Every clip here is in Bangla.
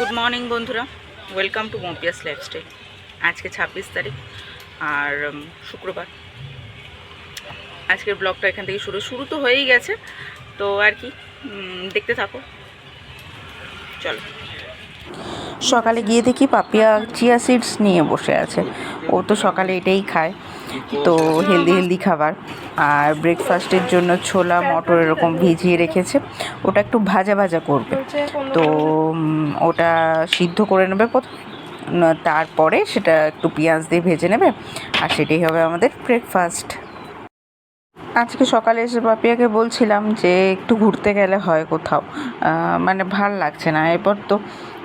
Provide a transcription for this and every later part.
গুড মর্নিং বন্ধুরা। ওয়েলকাম টু মপিয়াস লাইফস্টাইল আজকে ছাব্বিশ তারিখ আর শুক্রবার। আজকের ব্লগটা এখান থেকে শুরু শুরু তো হয়েই গেছে। তো আর কি দেখতে থাকো। চলো। সকালে গিয়ে দেখি পাপিয়া চিয়া সিডস নিয়ে বসে আছে। ও তো সকালে এটাই খায়। তো হেলদি হেলদি খাবার। আর ব্রেকফাস্টের জন্য ছোলা, মটর এরকম ভিজিয়ে রেখেছে। ওটা একটু ভাজা ভাজা করবে। তো ওটা সিদ্ধ করে নেবে প্রথম। তারপরে সেটা একটু পেঁয়াজ দিয়ে ভেজে নেবে। আর সেটাই হবে আমাদের ব্রেকফাস্ট আজকে সকালে এসে পাপিয়াকে বলছিলাম যে একটু ঘুরতে গেলে হয় কোথাও। মানে ভালো লাগছে না। এরপর তো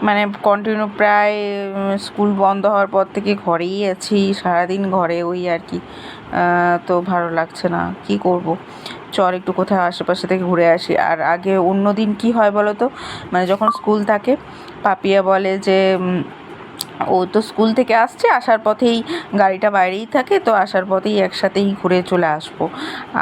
মানে কন্টিনিউ প্রায় স্কুল বন্ধ হওয়ার পর থেকে ঘরেই আছি, সারাদিন ঘরে ওই আর কি। তো ভালো লাগছে না, কি করব? চল একটু কোথাও আশেপাশে থেকে ঘুরে আসি। আর আগে অন্য দিন কী হয় বলো তো? মানে যখন স্কুল থাকে পাপিয়া বলে যে ও তো স্কুল থেকে আসছে, আসার পথেই গাড়িটা বাইরেই থাকে, তো আসার পথেই একসাথেই ঘুরে চলে আসব।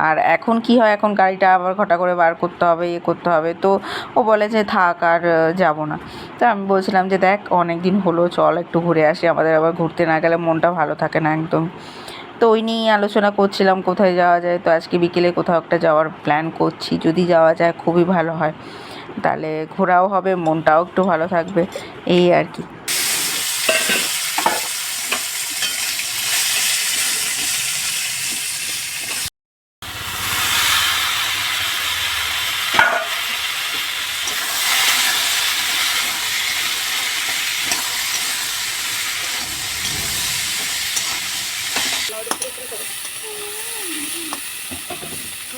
আর এখন কি হয়, এখন গাড়িটা আবার ঘটা করে বার করতে হবে ইয়ে করতে হবে, তো ও বলে যে থাক আর যাব না। তো আমি বলছিলাম যে দেখ অনেক দিন হলো, চল একটু ঘুরে আসি, আমাদের আবার ঘুরতে না গেলে মনটা ভালো থাকে না একদম। তো ওই নিয়েই আলোচনা করছিলাম, কোথায় যাওয়া যায়, তো আজকে বিকেলে কোথাও একটা যাওয়ার প্ল্যান করছি, যদি যাওয়া যায় খুবই ভালো হয়। তাহলে ঘোরাও হবে, মনটাও একটু ভালো থাকবে, এই আর কি।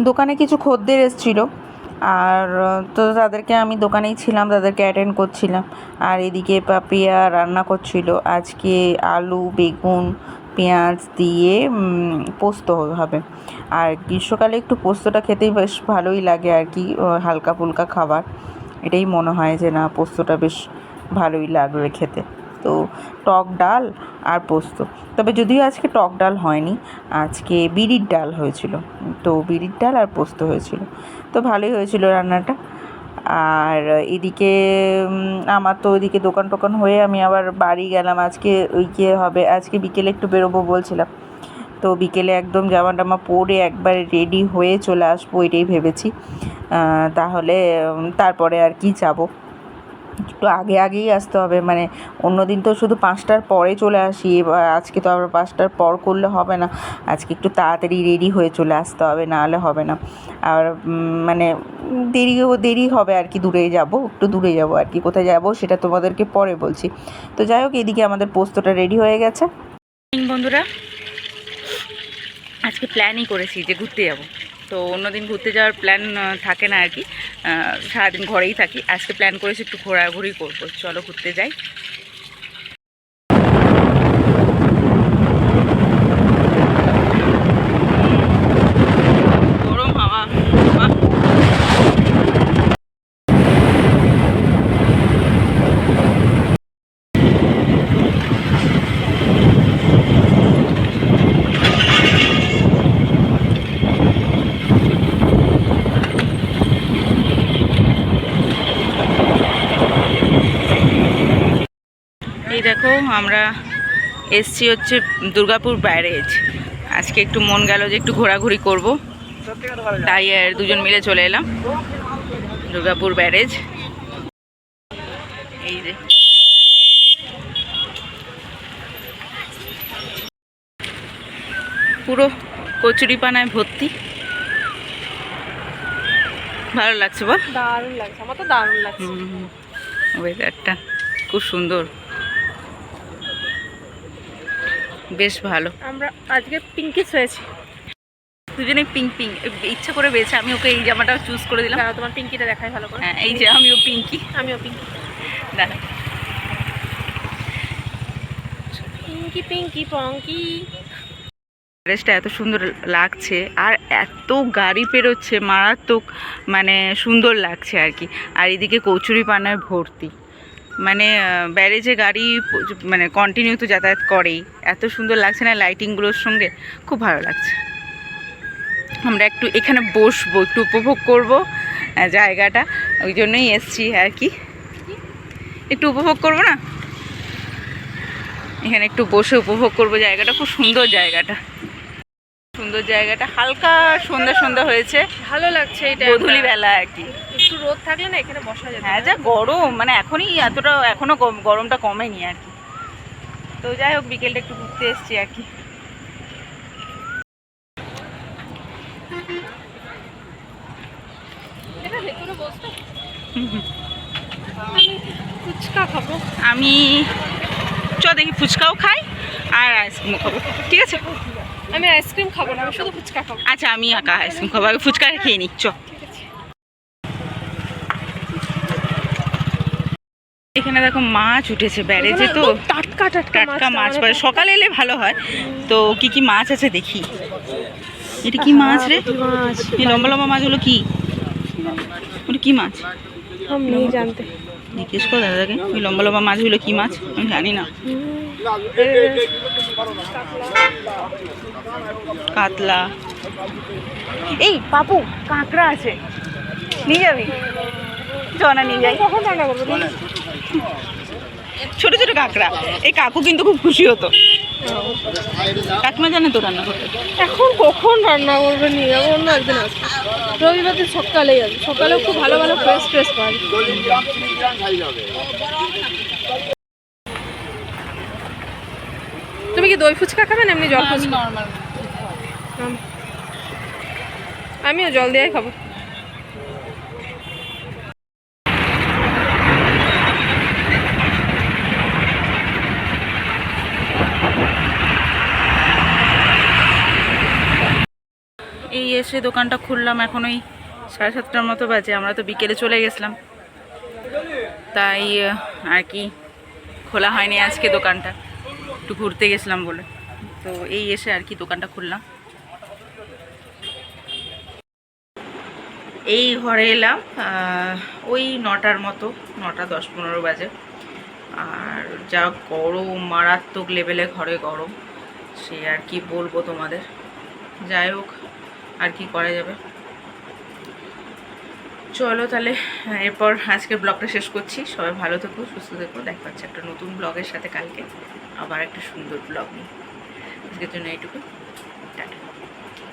দোকানে কিছু খদ্দের এসেছিল। আর তো তাদেরকে আমি দোকানেই ছিলাম, তাদেরকে অ্যাটেন্ড করছিলাম। আর এদিকে পাপিয়া রান্না করছিল। আজকে আলু, বেগুন, পেঁয়াজ দিয়ে পোস্ত হবে। আর গ্রীষ্মকালে একটু পোস্তটা খেতেই বেশ ভালোই লাগে আর কি হালকা ফুলকা খাবার। এটাই মনে হয় যে না, পোস্তটা বেশ ভালোই লাগবে খেতে। তো টক ডাল আর পোস্ত। তবে যদিও আজকে টক ডাল হয়নি, আজকে বিড়ির ডাল হয়েছিল। তো বিড়ির ডাল আর পোস্ত হয়েছিল। তো ভালোই হয়েছিল রান্নাটা। আর এদিকে আমার তো ওইদিকে দোকান টোকান হয়ে আমি আবার বাড়ি গেলাম। আজকে ওই কে হবে, আজকে বিকেলে একটু বেরোবো বলছিলাম। তো বিকেলে একদম জামা টামা পরে একবার রেডি হয়ে চলে আসব, এটাই ভেবেছি। তাহলে তারপরে আর কি যাব একটু আগে আগেই আসতে হবে। মানে অন্য দিন তো শুধু পাঁচটার পরে চলে আসি, এবার আজকে তো আবার পাঁচটার পর করলে হবে না। আজকে একটু তাড়াতাড়ি রেডি হয়ে চলে আসতে হবে, নাহলে হবে না। আর মানে দেরি দেরি হবে আর কি, দূরে যাব, একটু দূরে যাব আর কি। কোথায় যাব সেটা তোমাদেরকে পরে বলছি। তো যাই হোক, এদিকে আমাদের পোস্তটা রেডি হয়ে গেছে। বন্ধুরা, আজকে প্ল্যানই করেছি যে ঘুরতে যাব। তো অন্যদিন ঘুরতে যাওয়ার প্ল্যান থাকে না আর কি। সারাদিন ঘরেই থাকি। আজকে প্ল্যান করেছি একটু ঘোরাঘুরি করব। চলো ঘুরতে যাই। এই দেখো আমরা এসছি হচ্ছে দুর্গাপুর ব্যারেজ। আজকে একটু মন গেল যে একটু ঘোরাঘুরি করব। তাই আর দুজন মিলে চলে এলাম দুর্গাপুর ব্যারেজ। এই যে। পুরো কচুরিপানায় ভর্তি। ভালো লাগছে বল? দারুণ লাগছে আমার তো দারুণ লাগছে। ওয়েদারটা খুব সুন্দর। বেশ ভালো। আমরা আজকে পিঙ্কিস হয়েছি। দুজনে পিঙ্ক পিঙ্ক ইচ্ছা করে বেছে আমি ওকে এই জামাটা চুজ করে দিলাম। দাঁড়াও তোমার পিঙ্কিটা দেখাই ভালো করে। হ্যাঁ এই যে আমিও পিঙ্কি। আমিও পিঙ্কি। দাঁড়া পিঙ্কি পিঙ্কি পঙ্কি। ড্রেসটা এত সুন্দর লাগছে আর এত গাড়ি পেরোচ্ছে মারাত্মক মানে সুন্দর লাগছে আর কি। আর এদিকে কচুরি পানায় ভর্তি। মানে ব্যারেজে গাড়ি মানে কন্টিনিউ তো যাতায়াত করেই। এত সুন্দর লাগছে না লাইটিংগুলোর সঙ্গে? খুব ভালো লাগছে। আমরা একটু এখানে বসবো একটু উপভোগ করব জায়গাটা। ওই জন্যই এসছি আর কি। একটু উপভোগ করব না? এখানে একটু বসে উপভোগ করব জায়গাটা। খুব সুন্দর জায়গাটা। সুন্দর জায়গাটা। হালকা সন্ধ্যা সন্ধ্যা হয়েছে। ভালো লাগছে এটা বেলা আর কি। একটু রোদ থাকলে না এখানে বসা যেত হ্যাঁ যা গরম মানে এখনই এতটা এখনও গরমটা কমেনি আর কি। তো যাই হোক বিকেলটা একটু ঘুরতে এসছি আর কি। ফুচকা খাব। আমি চ দেখি ফুচকাও খাই আর আইসক্রিমও খাব। ঠিক আছে? আমি আইসক্রিম খাব না আমি শুধু ফুচকা খাব। আচ্ছা আমি একা আইসক্রিম খাব আগে ফুচকা খেয়ে নিই চ। এখানে দেখো মাছ উঠেছে ব্যারেজে তো। টাটকা টাটকা টাটকা মাছ মানে পারে সকালে এলে ভালো হয়। তো কি কি মাছ আছে দেখি। এটা কি মাছ রে? মাছ? এই লম্বা লম্বা মাছগুলো কি? ওটা কি মাছ? আমি জানতে। জিজ্ঞেস কর দাদাকে ওই লম্বা লম্বা মাছগুলো কি মাছ? আমি জানি না। কাতলা। এই পাপু কাঁকড়া আছে। নিয়ে যাবি? চনা নিয়ে যাই। কখন রান্না করব? ছোট ছোট কাঁকড়া। এই কাকু কিন্তু খুব খুশি হতো। কাকিমা জানে তো রান্না করতে। এখন কখন রান্না করবে নিয়ে যাব অন্য একদিন আসবে। রবিবার দিন সকালেই আসবে। সকালেও খুব ভালো ভালো ফ্রেশ ফ্রেশ পাওয়া তুমি কি দই ফুচকা খাবে না এমনি জল ফুচকা। আমিও জল দিয়েই খাব। এই এসে দোকানটা খুললাম, এখন ওই সাড়ে সাতটার মতো বাজে, আমরা তো বিকেলে চলে গেছিলাম। তাই আর কি, খোলা হয়নি আজকে দোকানটা, একটু ঘুরতে গেছিলাম বলে। তো এই এসে আর কি দোকানটা খুললাম। এই ঘরে এলাম ওই নটার মতো, নটা দশ পনেরো বাজে। আর যা গরম, মারাত্মক লেভেলে ঘরে গরম, সে আর কি বলব তোমাদের। যাই হোক আর কি করা যাবে। চলো তাহলে হ্যাঁ, এরপর আজকের ব্লগটা শেষ করছি। সবাই ভালো থেকো সুস্থ থেকো। দেখা পাচ্ছে একটা নতুন ব্লগের সাথে কালকে আবার একটা সুন্দর ব্লগ নিয়ে। আজকের জন্য এইটুকু